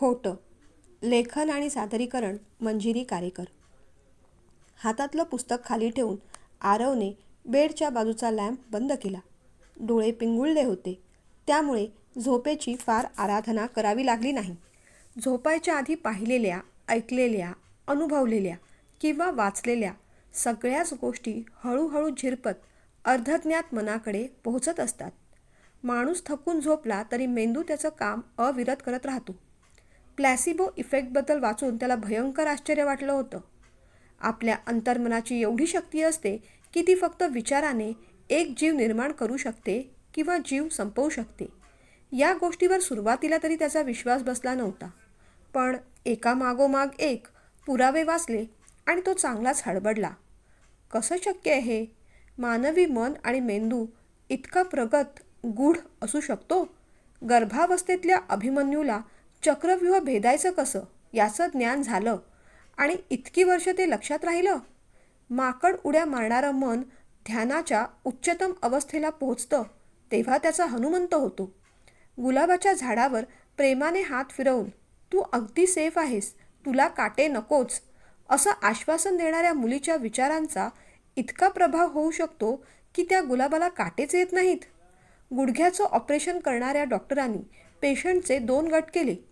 खोटं. लेखन आणि सादरीकरण मंजिरी कारेकर. हातातलं पुस्तक खाली ठेवून आरवने बेडच्या बाजूचा लॅम्प बंद केला. डोळे पिंगुळले होते. त्यामुळे झोपेची फार आराधना करावी लागली नाही. झोपायच्या आधी पाहिलेल्या ऐकलेल्या अनुभवलेल्या किंवा वाचलेल्या सगळ्याच गोष्टी हळूहळू झिरपत अर्धज्ञात मनाकडे पोहोचत असतात. माणूस थकून झोपला तरी मेंदू त्याचं काम अविरत करत राहतो. प्लॅसिबो इफेक्टबद्दल वाचून त्याला भयंकर आश्चर्य वाटलं होतं. आपल्या अंतर्मनाची एवढी शक्ती असते की ती फक्त विचाराने एक जीव निर्माण करू शकते किंवा जीव संपवू शकते. या गोष्टीवर सुरुवातीला तरी त्याचा विश्वास बसला नव्हता. पण एका मागोमाग एक पुरावे वाचले आणि तो चांगलाच हडबडला. कसं शक्य आहे? हे मानवी मन आणि मेंदू इतका प्रगत गूढ असू शकतो? गर्भावस्थेतल्या अभिमन्यूला चक्रव्यूह भेदायचं कसं? याचं ज्ञान झालं. आणि इतकी वर्ष ते लक्षात राहिलं? माकड उड्या मारणारं मन ध्यानाच्या उच्चतम अवस्थेला पोहोचतं तेव्हा त्याचा हनुमंत होतो. गुलाबाच्या झाडावर प्रेमाने हात फिरवून तू अगदी सेफ आहेस तुला काटे नकोच असं आश्वासन देणाऱ्या मुलीच्या विचारांचा इतका प्रभाव होऊ शकतो की त्या गुलाबाला काटेच येत नाहीत. गुडघ्याचं ऑपरेशन करणाऱ्या डॉक्टरांनी पेशंटचे दोन गट केले.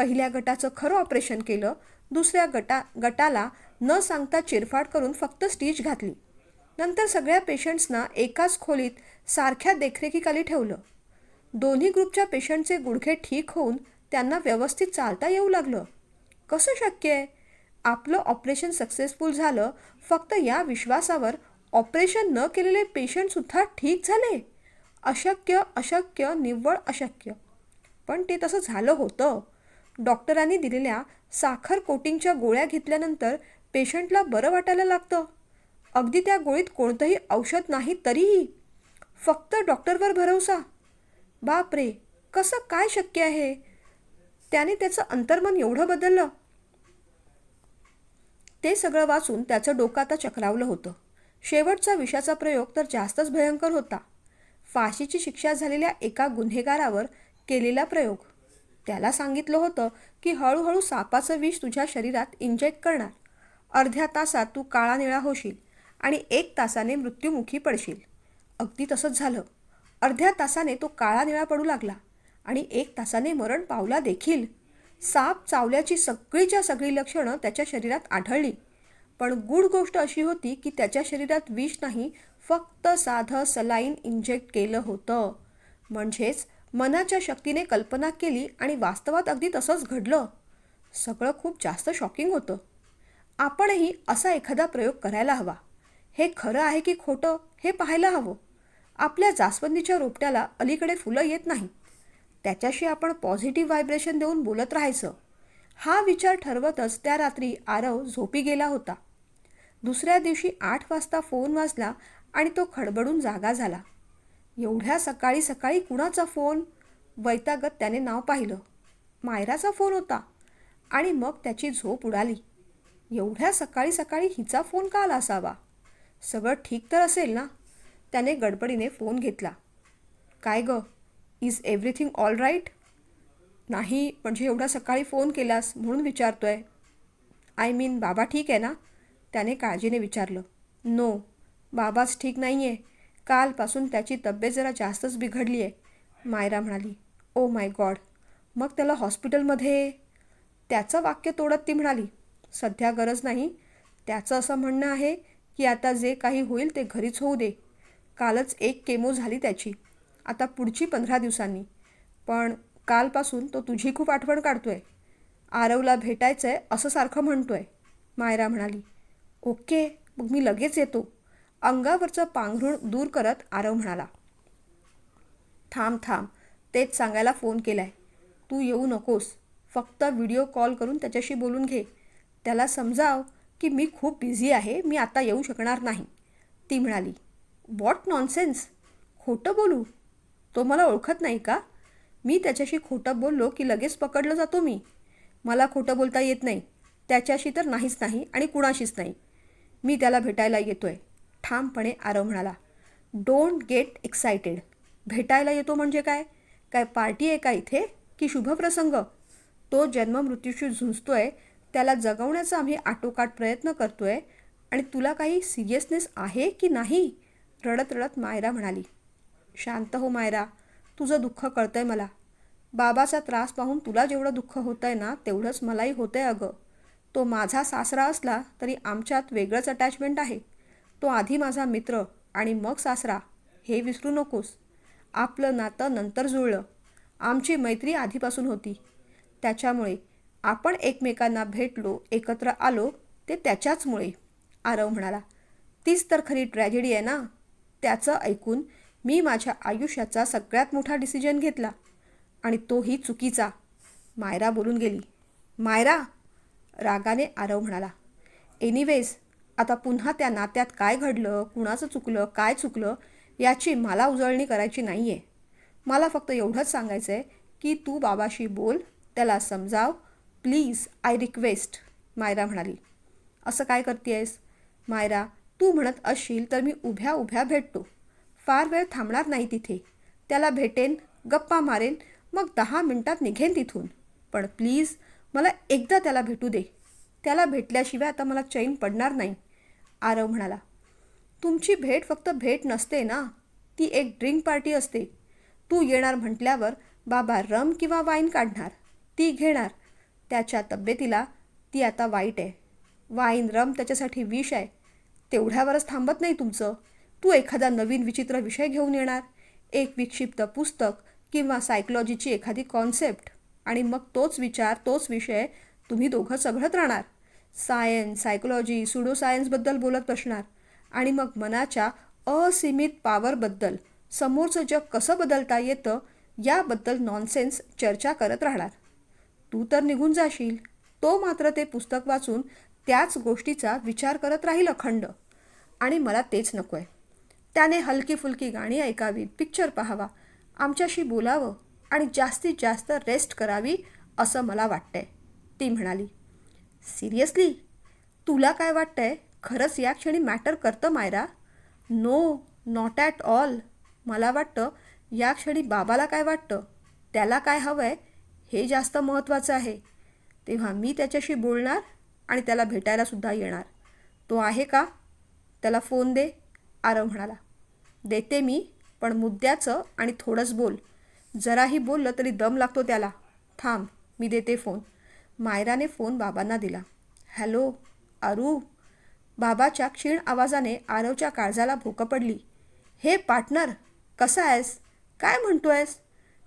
पहिल्या गटाचं खरं ऑपरेशन केलं दुसऱ्या गटा गटाला न सांगता चिरफाड करून फक्त स्टिच घातली. नंतर सगळ्या पेशंट्सना एकाच खोलीत सारख्या देखरेखीखाली ठेवलं. दोन्ही ग्रुपच्या पेशंटचे गुडघे ठीक होऊन त्यांना व्यवस्थित चालता येऊ लागलं. कसं शक्य आहे? आपलं ऑपरेशन सक्सेसफुल झालं फक्त या विश्वासावर ऑपरेशन न केलेले पेशंटसुद्धा ठीक झाले? अशक्य अशक्य निव्वळ अशक्य. पण ते तसं झालं होतं. डॉक्टरांनी दिलेल्या साखर कोटिंगच्या गोळ्या घेतल्यानंतर पेशंटला बरं वाटायला लागतं. अगदी त्या गोळीत कोणतंही औषध नाही तरीही. फक्त डॉक्टरवर भरवसा बाप रे कसं काय शक्य आहे? त्याने त्याचं अंतर्मन एवढं बदललं. ते सगळं वाचून त्याचं डोकं आता चक्रावलं होतं. शेवटचा विषाचा प्रयोग तर जास्तच भयंकर होता. फाशीची शिक्षा झालेल्या एका गुन्हेगारावर केलेला प्रयोग. त्याला सांगितलं होतं की हळूहळू सापाचं विष तुझ्या शरीरात इंजेक्ट करणार. अर्ध्या तासात तू काळा निळा होशील आणि एक तासाने मृत्युमुखी पडशील. अगदी तसंच झालं. अर्ध्या तासाने तो काळा निळा पडू लागला आणि एक तासाने मरण पावला देखील. साप चावल्याची सगळीच्या सगळी लक्षणं त्याच्या शरीरात आढळली. पण गूढ गोष्ट अशी होती की त्याच्या शरीरात विष नाही फक्त साधं सलाईन इंजेक्ट केलं होतं. म्हणजेच मनाच्या शक्तीने कल्पना केली आणि वास्तवात अगदी तसंच घडलं. सगळं खूप जास्त शॉकिंग होतं. आपणही असा एखादा प्रयोग करायला हवा. हे खरं आहे की खोटं हे पाहायला हवं. आपल्या जास्वंदीच्या रोपट्याला अलीकडे फुलं येत नाही. त्याच्याशी आपण पॉझिटिव्ह व्हायब्रेशन देऊन बोलत राहायचं. हा विचार ठरवतच त्या रात्री आरव झोपी गेला होता. दुसऱ्या दिवशी आठ वाजता फोन वाजला आणि तो खडबडून जागा झाला. एवढ्या सकाळी सकाळी कुणाचा फोन? वैतागत त्याने नाव पाहिलं. मायराचा फोन होता. आणि मग त्याची झोप उडाली. एवढ्या सकाळी सकाळी हिचा फोन का आला असावा? सगळं ठीक तर असेल ना? त्याने गडबडीने फोन घेतला. काय ग? इज एव्हरीथिंग ऑल राईट नाही म्हणजे एवढा सकाळी फोन केलास म्हणून विचारतोय. आय मीन बाबा ठीक आहे ना? त्याने काळजीने विचारलं. नो बाबाच ठीक नाही आहे कालपासून त्याची तब्येत जरा जास्तच बिघडली आहे मायरा म्हणाली. ओ माय गॉड मग त्याला हॉस्पिटलमध्ये त्याचं वाक्य तोडत ती म्हणाली. सध्या गरज नाही. त्याचं असं म्हणणं आहे की आता जे काही होईल ते घरीच होऊ दे. कालच एक केमो झाली त्याची. आता पुढची पंधरा दिवसांनी. पण कालपासून तो तुझी खूप आठवण काढतोय. आरवला भेटायचं आहे असं सारखं म्हणतोय मायरा म्हणाली. ओके मग मी लगेच येतो. अंगावरचं पांघरूण दूर करत आरव म्हणाला थांब थांब तेच सांगायला फोन केलाय. तू येऊ नकोस. फक्त व्हिडिओ कॉल करून त्याच्याशी बोलून घे. त्याला समजाव की मी खूप बिझी आहे मी आता येऊ शकणार नाही. ती म्हणाली वॉट नॉनसेन्स? खोटं बोलू? तो मला ओळखत नाही का? मी त्याच्याशी खोटं बोललो की लगेच पकडलं जातो मी. मला खोटं बोलता येत नाही. त्याच्याशी तर नाहीच नाही आणि कुणाशीच नाही. मी त्याला भेटायला येतोय. ठामपणे आरव म्हणाला. डोंट गेट एक्सायटेड भेटायला येतो म्हणजे काय? काय पार्टी आहे का इथे? की शुभप्रसंग तो जन्ममृत्यूशी झुंजतोय. त्याला जगवण्याचा आम्ही आटोकाट प्रयत्न करतोय. आणि तुला काही सिरियसनेस आहे की नाही? रडत रडत मायरा म्हणाली. शांत हो मायरा. तुझं दुःख कळतंय मला. बाबाचा त्रास पाहून तुला जेवढं दुःख होतं आहे ना तेवढंच मलाही होतं आहे अगं. तो माझा सासरा असला तरी आमच्यात वेगळंच अटॅचमेंट आहे. तो आधी माझा मित्र आणि मग सासरा. हे विसरू नकोस. आपलं नातं नंतर जुळलं. आमची मैत्री आधीपासून होती. त्याच्यामुळे आपण एकमेकांना भेटलो एकत्र आलो ते त्याच्याचमुळे. आरव म्हणाला तीच तर खरी ट्रॅजेडी आहे ना? त्याचं ऐकून मी माझ्या आयुष्याचा सगळ्यात मोठा डिसिजन घेतला. आणि तोही चुकीचा. मायरा बोलून गेली. मायरा? रागाने आरव म्हणाला. एनिवेज आता पुन्हा त्या नात्यात काय घडलं कुणाचं चुकलं काय चुकलं याची मला उजळणी करायची नाही आहे मला फक्त एवढंच सांगायचं आहे की तू बाबाशी बोल त्याला समजाव. प्लीज आय रिक्वेस्ट मायरा म्हणाली. असं काय करतेयस? मायरा तू म्हणत असशील तर मी उभ्या उभ्या भेटतो. फार वेळ थांबणार नाही तिथे. त्याला भेटेन गप्पा मारेन मग दहा मिनटात निघेन तिथून. पण प्लीज मला एकदा त्याला भेटू दे. त्याला भेटल्याशिवाय आता मला चैन पडणार नाही. आरव म्हणाला. तुमची भेट फक्त भेट नसते ना. ती एक ड्रिंक पार्टी असते. तू येणार म्हटल्यावर बाबा रम किंवा वाईन काढणार. ती घेणार. त्याच्या तब्येतीला ती आता वाईट आहे. वाईन रम त्याच्यासाठी विष आहे. तेवढ्यावरच थांबत नाही तुमचं. तू एखादा नवीन विचित्र विषय घेऊन येणार. एक विक्षिप्त पुस्तक किंवा सायकोलॉजीची एखादी कॉन्सेप्ट. आणि मग तोच विचार तोच विषय तुम्ही दोघं चघळत राहणार. सायन्स सायकोलॉजी सुडो सायन्सबद्दल बोलत बसणार. आणि मग मनाच्या असीमित पॉवरबद्दल समोरचं जग कसं बदलता येतं याबद्दल नॉनसेन्स चर्चा करत राहणार. तू तर निघून जाशील. तो मात्र ते पुस्तक वाचून त्याच गोष्टीचा विचार करत राहील अखंड. आणि मला तेच नको आहे त्याने हलकी फुलकी गाणी ऐकावीत पिक्चर पाहावा आमच्याशी बोलावं आणि जास्तीत जास्त रेस्ट करावी असं मला वाटतंय. ती म्हणाली. सिरियसली तुला काय वाटतंय? खरंच या क्षणी मॅटर करतं Myra? No not at all मला वाटतं या क्षणी बाबाला काय वाटतं? त्याला काय हवं आहे हे जास्त महत्त्वाचं आहे. तेव्हा मी त्याच्याशी बोलणार आणि त्याला भेटायलासुद्धा येणार. तो आहे का? त्याला फोन दे आरव म्हणाला. देते मी पण मुद्द्याचं आणि थोडंच बोल. जराही बोललं तरी दम लागतो त्याला. थांब मी देते फोन मायराने फोन बाबांना दिला. हॅलो आरू बाबाच्या क्षीण आवाजाने आरवच्या काळजाला भोकं पडली. हे पार्टनर कसा आहेस? काय म्हणतो आहेस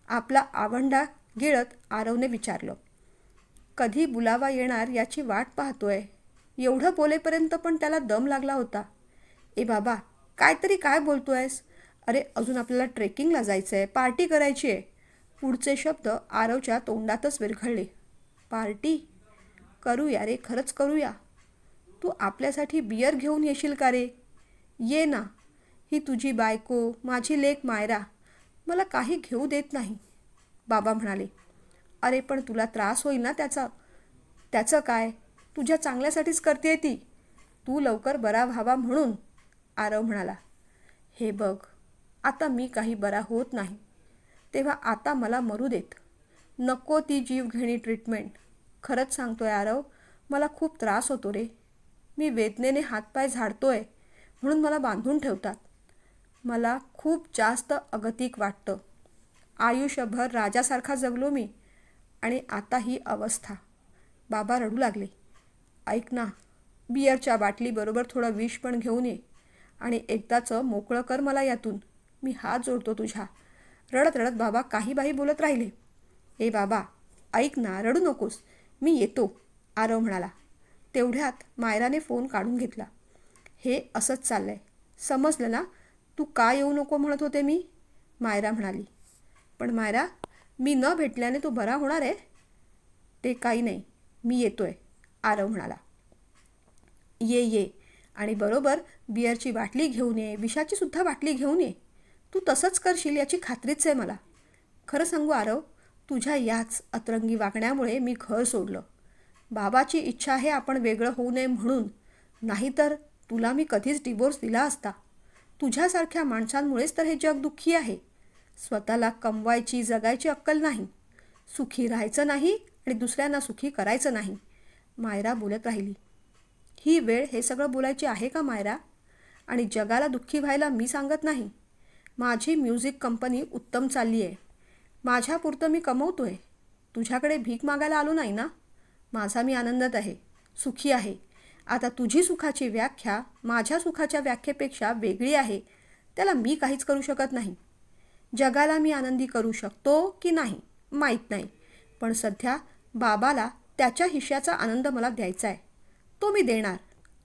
आपला आवंडा गिळत आरवने विचारलं. कधी बुलावा येणार याची वाट पाहतोय. एवढं बोलेपर्यंत पण त्याला दम लागला होता. ए बाबा काहीतरी काय बोलतोयस? अरे अजून आपल्याला ट्रेकिंगला जायचं आहे पार्टी करायची आहे पुढचे शब्द आरवच्या तोंडातच विरघळले. पार्टी करूया रे खरंच करूया. तू आपल्यासाठी बियर घेऊन येशील का रे? ये ना. ही तुझी बायको माझी लेक मायरा मला काही घेऊ देत नाही. बाबा म्हणाले अरे पण तुला त्रास होईल ना त्याचा. त्याचं काय? तुझ्या चांगल्यासाठीच करते ती. तू लवकर बरा व्हावा म्हणून. आरव म्हणाला हे बघ आता मी काही बरा होत नाही. तेव्हा आता मला मरू देत. नको ती जीवघेणी ट्रीटमेंट खरंच सांगतोय आरव मला खूप त्रास होतो रे. मी वेदनेने हातपाय झाडतोय म्हणून मला बांधून ठेवतात. मला खूप जास्त अगतिक वाटतं. आयुष्यभर राजासारखा जगलो मी आणि आता ही अवस्था. बाबा रडू लागले. ऐक ना बियरच्या बाटलीबरोबर थोडं विष पण घेऊन ये आणि एकदाचं मोकळं कर मला यातून. मी हात जोडतो तुझ्या. रडत रडत बाबा काही बाही बोलत राहिले. ए बाबा ऐक ना रडू नकोस. मी येतो आरव म्हणाला. तेवढ्यात मायराने फोन काढून घेतला. हे असंच चाललंय. समजलं ना? तू का येऊ नको म्हणत होते मी? मायरा म्हणाली. पण मायरा मी न भेटल्याने तो बरा होणार आहे? ते काही नाही. मी येतोय आरव म्हणाला. ये ये. आणि बरोबर बियरची बाटली घेऊन ये विषाची सुद्धा बाटली घेऊन ये. तू तसंच करशील याची खात्रीच आहे मला. खरं सांगू आरव तुझ्या याच अतरंगी वागण्यामुळे मी घर सोडलं. बाबाची इच्छा आहे आपण वेगळं होऊ नये म्हणून. नाहीतर तुला मी कधीच डिवोर्स दिला असता. तुझ्यासारख्या माणसांमुळेच तर हे जग दुःखी आहे. स्वतःला कमवायची जगायची अक्कल नाही. सुखी राहायचं नाही आणि दुसऱ्यांना सुखी करायचं नाही. मायरा बोलत राहिली. ही वेळ हे सगळं बोलायची आहे का मायरा? आणि जगाला दुःखी व्हायला मी सांगत नाही. माझी म्युझिक कंपनी उत्तम चालली आहे माझ्यापुरतं मी कमवतो आहे तुझ्याकडे भीक मागायला आलो नाही ना? माझा मी आनंदात आहे सुखी आहे. आता तुझी सुखाची व्याख्या माझ्या सुखाच्या व्याख्येपेक्षा वेगळी आहे. त्याला मी काहीच करू शकत नाही. जगाला मी आनंदी करू शकतो की नाही माहीत नाही. पण सध्या बाबाला त्याच्या हिश्याचा आनंद मला द्यायचा आहे. तो मी देणार.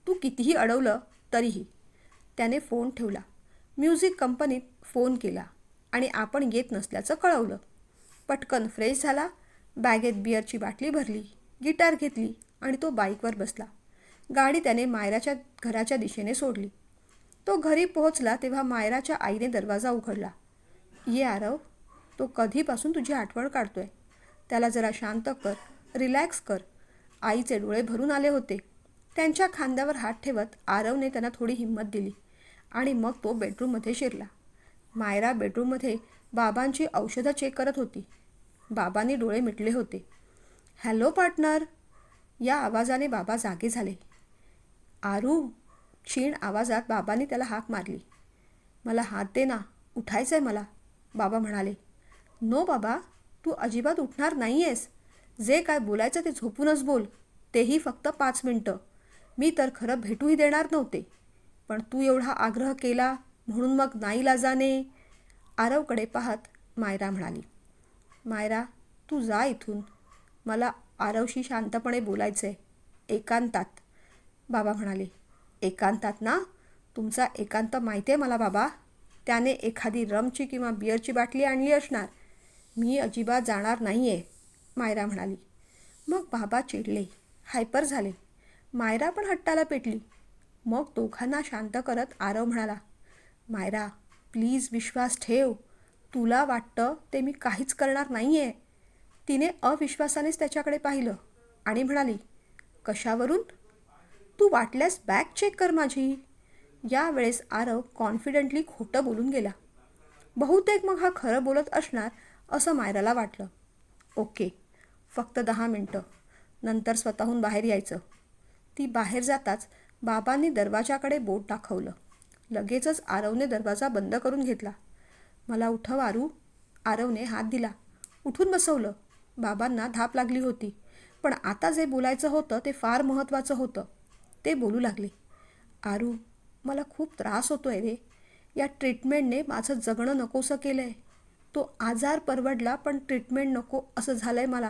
तू कितीही अडवलं तरीही. त्याने फोन ठेवला. म्युझिक कंपनीत फोन केला. आणि आपण येत नसल्याचं कळवलं. पटकन फ्रेश झाला बॅगेत बिअरची बाटली भरली गिटार घेतली आणि तो बाईकवर बसला. गाडी त्याने मायराच्या घराच्या दिशेने सोडली. तो घरी पोहोचला तेव्हा मायराच्या आईने दरवाजा उघडला. ये आरव तो कधीपासून तुझी आठवण काढतोय? त्याला जरा शांत कर रिलॅक्स कर. आईचे डोळे भरून आले होते. त्यांच्या खांद्यावर हात ठेवत आरवने त्यांना थोडी हिंमत दिली आणि मग तो बेडरूममध्ये शिरला. मायरा बेडरूममध्ये बाबांची औषधं चेक करत होती. बाबांनी डोळे मिटले होते. Hello partner. या आवाजाने बाबा जागे झाले. आरू क्षीण आवाजात बाबांनी त्याला हाक मारली. मला हात दे ना उठायचं आहे मला. बाबा म्हणाले. नो बाबा तू अजिबात उठणार नाही आहेस जे काय बोलायचं ते झोपूनच बोल. तेही फक्त पाच मिनटं. मी तर खरं भेटूही देणार नव्हते. पण तू एवढा आग्रह केला म्हणून मग नाईलाजाने आरवकडे पाहत मायरा म्हणाली मायरा तू जा इथून. मला आरवशी शांतपणे बोलायचं आहे एकांतात. बाबा म्हणाले एकांतात ना? तुमचा एकांत माहिती आहे मला बाबा. त्याने एखादी रमची किंवा बिअरची बाटली आणली असणार. मी अजिबात जाणार नाही आहे मायरा म्हणाली. मग बाबा चिडले हायपर झाले. मायरा पण हट्टाला पेटली. मग दोघांना शांत करत आरव म्हणाला मायरा प्लीज विश्वास ठेव. तुला वाटतं ते मी काहीच करणार नाही आहे तिने अविश्वासानेच त्याच्याकडे पाहिलं आणि म्हणाली कशावरून? तू वाटल्यास बॅग चेक कर माझी. यावेळेस आरव कॉन्फिडंटली खोटं बोलून गेला. बहुतेक मग हा खरं बोलत असणार असं मायराला वाटलं. ओके फक्त दहा मिनटं. नंतर स्वतःहून बाहेर यायचं. ती बाहेर जाताच बाबांनी दरवाजाकडे बोट दाखवलं. लगेचच आरवने दरवाजा बंद करून घेतला. मला उठव आरू. आरवने हात दिला. उठून बसवलं. बाबांना धाप लागली होती. पण आता जे बोलायचं होतं ते फार महत्त्वाचं होतं. ते बोलू लागले. आरू मला खूप त्रास होतो आहे रे. या ट्रीटमेंटने माझं जगणं नकोसं केलं आहे तो आजार परवडला पण ट्रीटमेंट नको असं झालं आहे मला.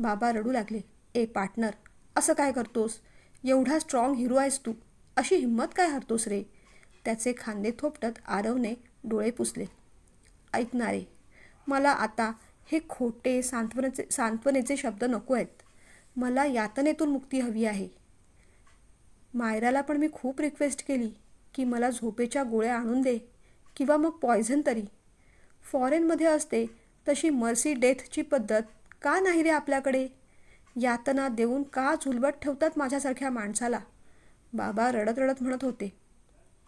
बाबा रडू लागले. ए पार्टनर असं काय करतोस? एवढा स्ट्रॉंग हिरो आहेस तू. अशी हिंमत काय हरतोस रे? त्याचे खांदे थोपटत आरवने डोळे पुसले. ऐकणारे मला आता हे खोटे सांत्वनेचे सांत्वनेचे शब्द नको आहेत. मला यातनेतून मुक्ती हवी आहे. मायराला पण मी खूप रिक्वेस्ट केली की मला झोपेच्या गोळ्या आणून दे किंवा मग पॉयझन तरी. फॉरेनमध्ये असते तशी मर्सी डेथची पद्धत का नाही रे आपल्याकडे? यातना देऊन का झुलबट ठेवतात माझ्यासारख्या माणसाला? बाबा रडत रडत म्हणत होते.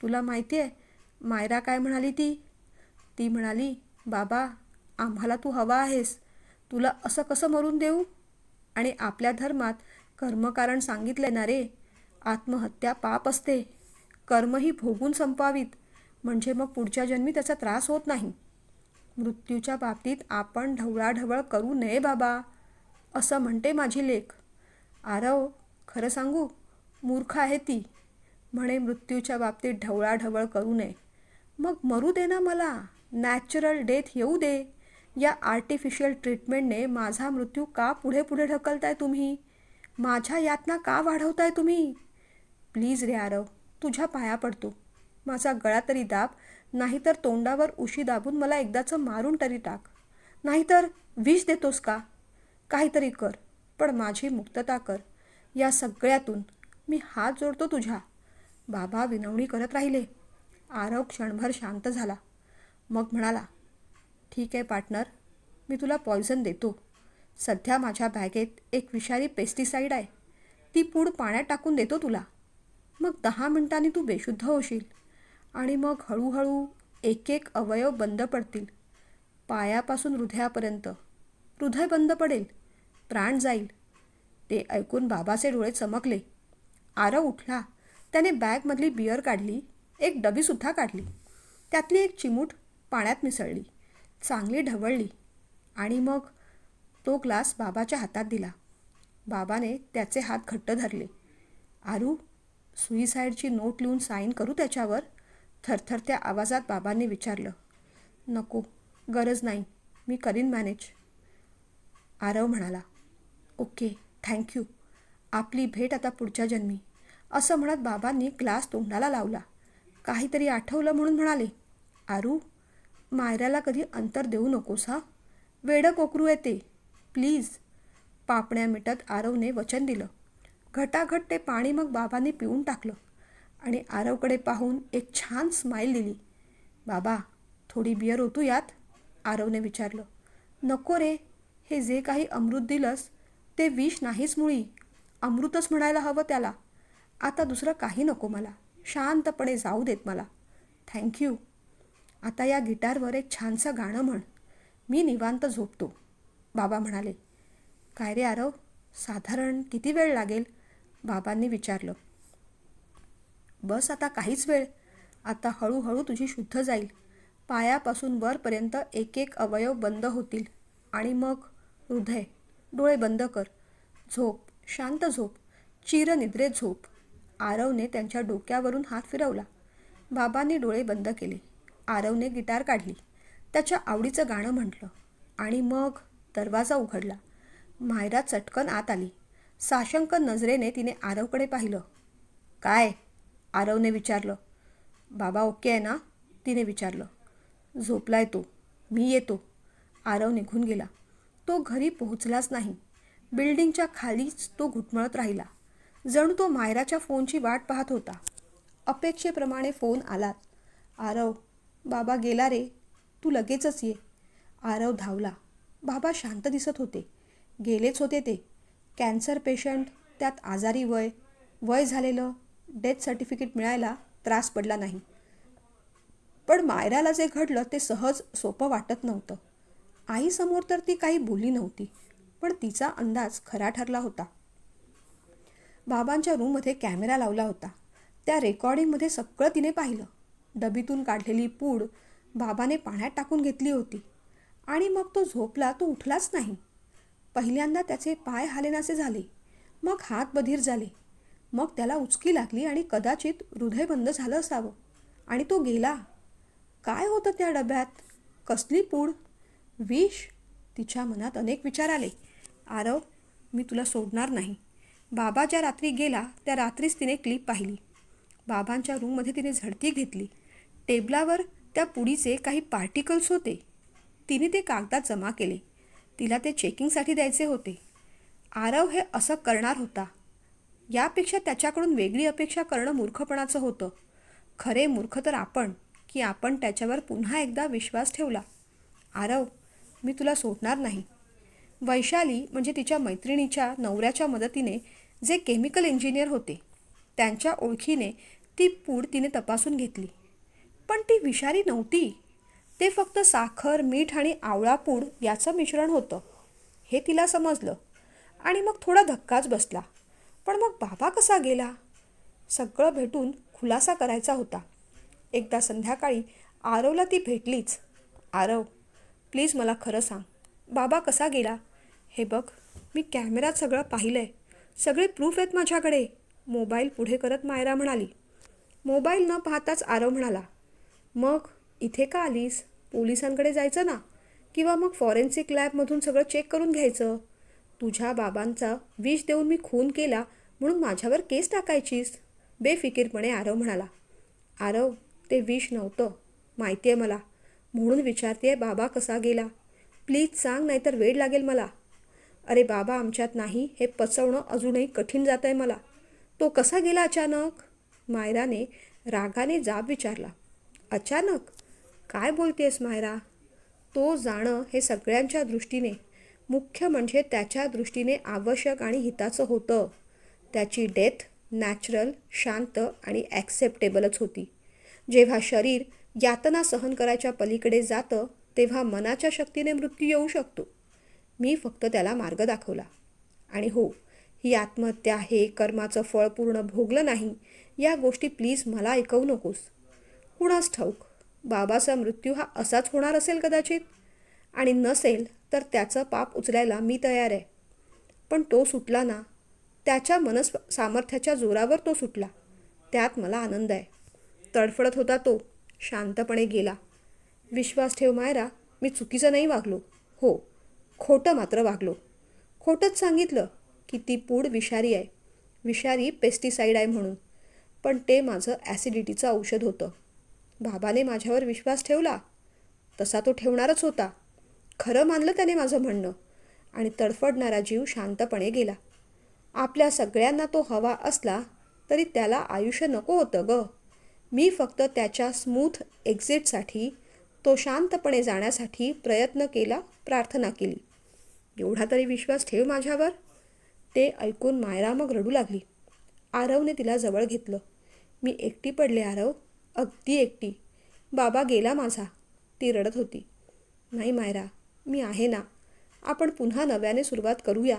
तुला माहिती आहे मायरा काय म्हणाली ती? ती म्हणाली बाबा आम्हाला तू हवा आहेस. तुला असं कसं मरून देऊ? आणि आपल्या धर्मात कर्मकारण सांगितलं ना रे. आत्महत्या पाप असते. कर्मही भोगून संपावीत. म्हणजे मग पुढच्या जन्मी त्याचा त्रास होत नाही. मृत्यूच्या बाबतीत आपण ढवळाढवळ करू नये बाबा असं म्हणते माझी लेख. आरव खरं सांगू मूर्ख आहे ती. म्हणे मृत्यूच्या बाबतीत ढवळाढवळ करू नये. मग मरू दे ना मला. नॅचरल डेथ येऊ दे. या आर्टिफिशियल ट्रीटमेंटने माझा मृत्यू का पुढे पुढे ढकलताय तुम्ही? माझ्या यातना का वाढवताय तुम्ही? प्लीज रे आरव तुझ्या पाया पडतो. माझा गळा तरी दाब नाहीतर तोंडावर उशी दाबून मला एकदाचं मारून तरी टाक. नाहीतर विष देतोस का? काहीतरी कर पण माझी मुक्तता कर. या सगळ्यातून मी हात जोडतो तुझ्या. बाबा विनवणी करत राहिले. आरव क्षणभर शांत झाला. मग म्हणाला ठीक आहे पार्टनर. मी तुला पॉयझन देतो. सध्या माझ्या बॅगेत एक विषारी पेस्टिसाईड आहे. ती पूड पाण्यात टाकून देतो तुला. मग दहा मिनिटांनी तू बेशुद्ध होशील. आणि मग हळूहळू एक एक अवयव बंद पडतील. पायापासून हृदयापर्यंत. हृदय बंद पडेल. प्राण जाईल. ते ऐकून बाबाचे डोळे चमकले. आरव उठला. त्याने बॅगमधली बियर काढली एक डबीसुद्धा काढली. त्यातली एक चिमूट पाण्यात मिसळली चांगली ढवळली आणि मग तो ग्लास बाबाच्या हातात दिला. बाबाने त्याचे हात घट्ट धरले. आरू सुईसाईडची नोट लिहून साईन करू त्याच्यावर? थरथरत्या आवाजात बाबांनी विचारलं. नको गरज नाही मी करीन मॅनेज. आरव म्हणाला. Okay thank you. आपली भेट आता पुढच्या जन्मी. असं म्हणत बाबांनी ग्लास तोंडाला लावला. काहीतरी आठवलं म्हणून म्हणाले आरू मायऱ्याला कधी अंतर देऊ नकोस हा? वेडं कोकरू येते प्लीज. पापण्या मिटत आरवने वचन दिलं. घटाघट ते पाणी मग बाबांनी पिऊन टाकलं आणि आरवकडे पाहून एक छान स्माईल दिली. बाबा थोडी बियर होतो यात? आरवने विचारलं. नको रे हे जे काही अमृत दिलंस ते विष नाहीच मुळी. अमृतच म्हणायला हवं त्याला. आता दुसरं काही नको मला. शांतपणे जाऊ देत मला. थँक्यू आता या गिटारवर एक छानसं गाणं म्हण. मी निवांत झोपतो. बाबा म्हणाले. काय रे आरव? साधारण किती वेळ लागेल? बाबांनी विचारलं. बस आता काहीच वेळ. आता हळूहळू तुझी शुद्ध जाईल. पायापासून वरपर्यंत एक एक अवयव बंद होतील. आणि मग हृदय डोळे बंद कर. झोप शांत झोप. चिरनिद्रेत झोप. आरवने त्यांच्या डोक्यावरून हात फिरवला. बाबांनी डोळे बंद केले. आरवने गिटार काढली. त्याच्या आवडीचं गाणं म्हटलं आणि मग दरवाजा उघडला. मायरा चटकन आत आली. साशंक नजरेने तिने आरवकडे पाहिलं. काय? आरवने विचारलं. बाबा ओके आहे ना? तिने विचारलं. झोपलाय तो. मी येतो. आरव निघून गेला. तो घरी पोहोचलाच नाही. बिल्डिंगच्या खालीच तो घुटमळत राहिला. जणू तो मायराच्या फोनची वाट पाहत होता. अपेक्षेप्रमाणे फोन आलात. आरव बाबा गेला रे. तू लगेचच ये. आरव धावला. बाबा शांत दिसत होते. गेलेच होते ते. कॅन्सर पेशंट त्यात आजारी वय. वय झालेलं डेथ सर्टिफिकेट मिळायला त्रास पडला नाही. पण मायराला जे घडलं ते सहज सोपं वाटत नव्हतं. आईसमोर तर ती काही बोलली नव्हती पण तिचा अंदाज खरा ठरला होता. बाबांच्या रूममध्ये कॅमेरा लावला होता. त्या रेकॉर्डिंगमध्ये सगळं तिने पाहिलं. डबीतून काढलेली पूड बाबाने पाण्यात टाकून घेतली होती. आणि मग तो झोपला तो उठलाच नाही. पहिल्यांदा त्याचे पाय हालेनासे झाले. मग हात बधीर झाले. मग त्याला उचकी लागली आणि कदाचित हृदय बंद झालं असावं. आणि तो गेला. काय होतं त्या डब्यात? कसली पूड? विष? तिच्या मनात अनेक विचार आले. आरव मी तुला सोडणार नाही. बाबा ज्या रात्री गेला त्या रात्रीच तिने क्लिप पाहिली. बाबांच्या रूममध्ये तिने झडती घेतली. टेबलावर त्या पुडीचे काही पार्टिकल्स होते. तिने ते कागदात जमा केले. तिला ते चेकिंगसाठी द्यायचे होते. आरव हे असं करणार होता. यापेक्षा त्याच्याकडून वेगळी अपेक्षा करणं मूर्खपणाचं होतं. खरे मूर्ख तर आपण की आपण त्याच्यावर पुन्हा एकदा विश्वास ठेवला. आरव मी तुला सोडणार नाही. वैशाली म्हणजे तिच्या मैत्रिणीच्या नवऱ्याच्या मदतीने जे केमिकल इंजिनियर होते त्यांच्या ओळखीने ती पूड तिने तपासून घेतली. पण ती विषारी नव्हती. ते फक्त साखर मीठ आणि आवळा पूड याचं मिश्रण होतं. हे तिला समजलं. आणि मग थोडा धक्काच बसला. पण मग बाबा कसा गेला? सगळं भेटून खुलासा करायचा होता. एकदा संध्याकाळी आरवला ती भेटलीच. आरव प्लीज मला खरं सांग. बाबा कसा गेला? हे बघ मी कॅमेऱ्यात सगळं पाहिलं आहे सगळे प्रूफ आहेत माझ्याकडे. मोबाईल पुढे करत मायरा म्हणाली. मोबाईल न पाहताच आरव म्हणाला मग इथे का आलीस? पोलिसांकडे जायचं ना? किंवा मग फॉरेन्सिक लॅबमधून सगळं चेक करून घ्यायचं? तुझ्या बाबांचा विष देऊन मी खून केला म्हणून माझ्यावर केस टाकायचीस. बेफिकीरपणे आरव म्हणाला आरव ते विष नव्हतं. माहिती आहे मला. म्हणून विचारते बाबा कसा गेला. प्लीज सांग नाहीतर वेळ लागेल मला. अरे बाबा आमच्यात नाही हे पचवणं अजूनही कठीण जात आहे मला. तो कसा गेला अचानक? मायराने रागाने जाब विचारला. अचानक? काय बोलतेस मायरा? तो जाणं हे सगळ्यांच्या दृष्टीने मुख्य म्हणजे त्याच्या दृष्टीने आवश्यक आणि हिताचं होतं. त्याची डेथ नॅचरल शांत आणि ॲक्सेप्टेबलच होती. जेव्हा शरीर यातना सहन करायच्या पलीकडे जातं तेव्हा मनाच्या शक्तीने मृत्यू येऊ शकतो. मी फक्त त्याला मार्ग दाखवला. आणि हो ही आत्महत्या आहे कर्माचं फळ पूर्ण भोगलं नाही या गोष्टी प्लीज मला ऐकवू नकोस. कुणास ठाऊक बाबाचा मृत्यू हा असाच होणार असेल कदाचित? आणि नसेल तर त्याचं पाप उचलायला मी तयार आहे. पण तो सुटला ना त्याच्या मनस सामर्थ्याच्या जोरावर तो सुटला. त्यात मला आनंद आहे. तडफडत होता तो शांतपणे गेला. विश्वास ठेव मायरा मी चुकीचं नाही वागलो. हो खोटं मात्र वागलो. खोटंच सांगितलं की ती पूड विषारी आहे. विषारी पेस्टिसाईड आहे म्हणून. पण ते माझं ॲसिडिटीचं औषध होतं. बाबाने माझ्यावर विश्वास ठेवला. तसा तो ठेवणारच होता. खरं मानलं त्याने माझं म्हणणं. आणि तडफडणारा जीव शांतपणे गेला. आपल्या सगळ्यांना तो हवा असला तरी त्याला आयुष्य नको होतं ग. मी फक्त त्याच्या स्मूथ एक्झिटसाठी तो शांतपणे जाण्यासाठी प्रयत्न केला प्रार्थना केली. एवढा तरी विश्वास ठेव माझ्यावर? ते ऐकून मायरा मग रडू लागली. आरवने तिला जवळ घेतलं. मी एकटी पडले आरव. अगदी एकटी. बाबा गेला माझा. ती रडत होती. नाही मायरा मी आहे ना. आपण पुन्हा नव्याने सुरुवात करूया.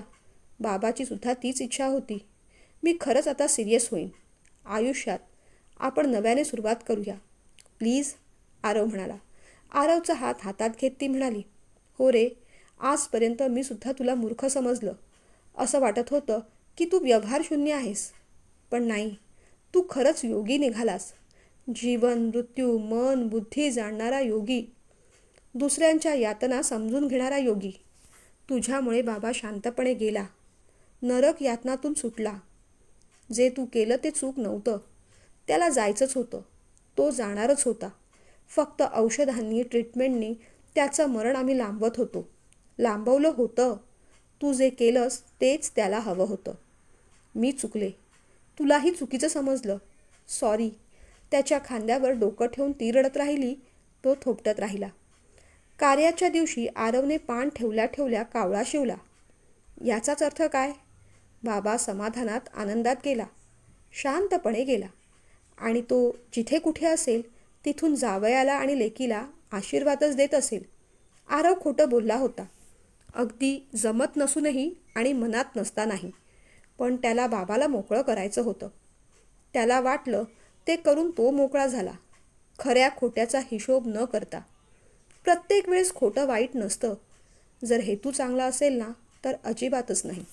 बाबाची सुद्धा तीच इच्छा होती. मी खरंच आता सिरियस होईन. आयुष्यात आपण नव्याने सुरुवात करूया. प्लीज आरव म्हणाला. आरवचा हात हातात घेत ती म्हणाली. हो रे आजपर्यंत मी सुद्धा तुला मूर्ख समजलं. असं वाटत होतं की तू व्यवहारशून्य आहेस. पण नाही तू खरंच योगी निघालास. जीवन मृत्यू मन बुद्धी जाणणारा योगी. दुसऱ्यांच्या यातना समजून घेणारा योगी. तुझ्यामुळे बाबा शांतपणे गेला. नरक यातनातून सुटला. जे तू केलं ते चूक नव्हतं. त्याला जायचंच होतं. तो जाणारच होता. फक्त औषधांनी ट्रीटमेंटनी त्याचं मरण आम्ही लांबवत होतो. लांबवलं होतं. तू जे केलंस तेच त्याला हवं होतं. मी चुकले. तुलाही चुकीचं समजलं. सॉरी त्याच्या खांद्यावर डोकं ठेवून ती रडत राहिली. तो थोपटत राहिला. कार्याच्या दिवशी आरवने पान ठेवल्या ठेवल्या कावळा शिवला. याचाच अर्थ काय? बाबा समाधानात आनंदात गेला. शांतपणे गेला. आणि तो जिथे कुठे असेल तिथून जावयाला आणि लेकीला आशीर्वादच देत असेल. आरव खोटं बोलला होता. अगदी जमत नसूनही आणि मनात नसतानाही. पण त्याला बाबाला मोकळं करायचं होतं. त्याला वाटलं ते करून तो मोकळा झाला. खऱ्या खोट्याचा हिशोब न करता. प्रत्येक वेळेस खोटं वाईट नसतं. जर हेतू चांगला असेल ना तर अजिबातच नाही.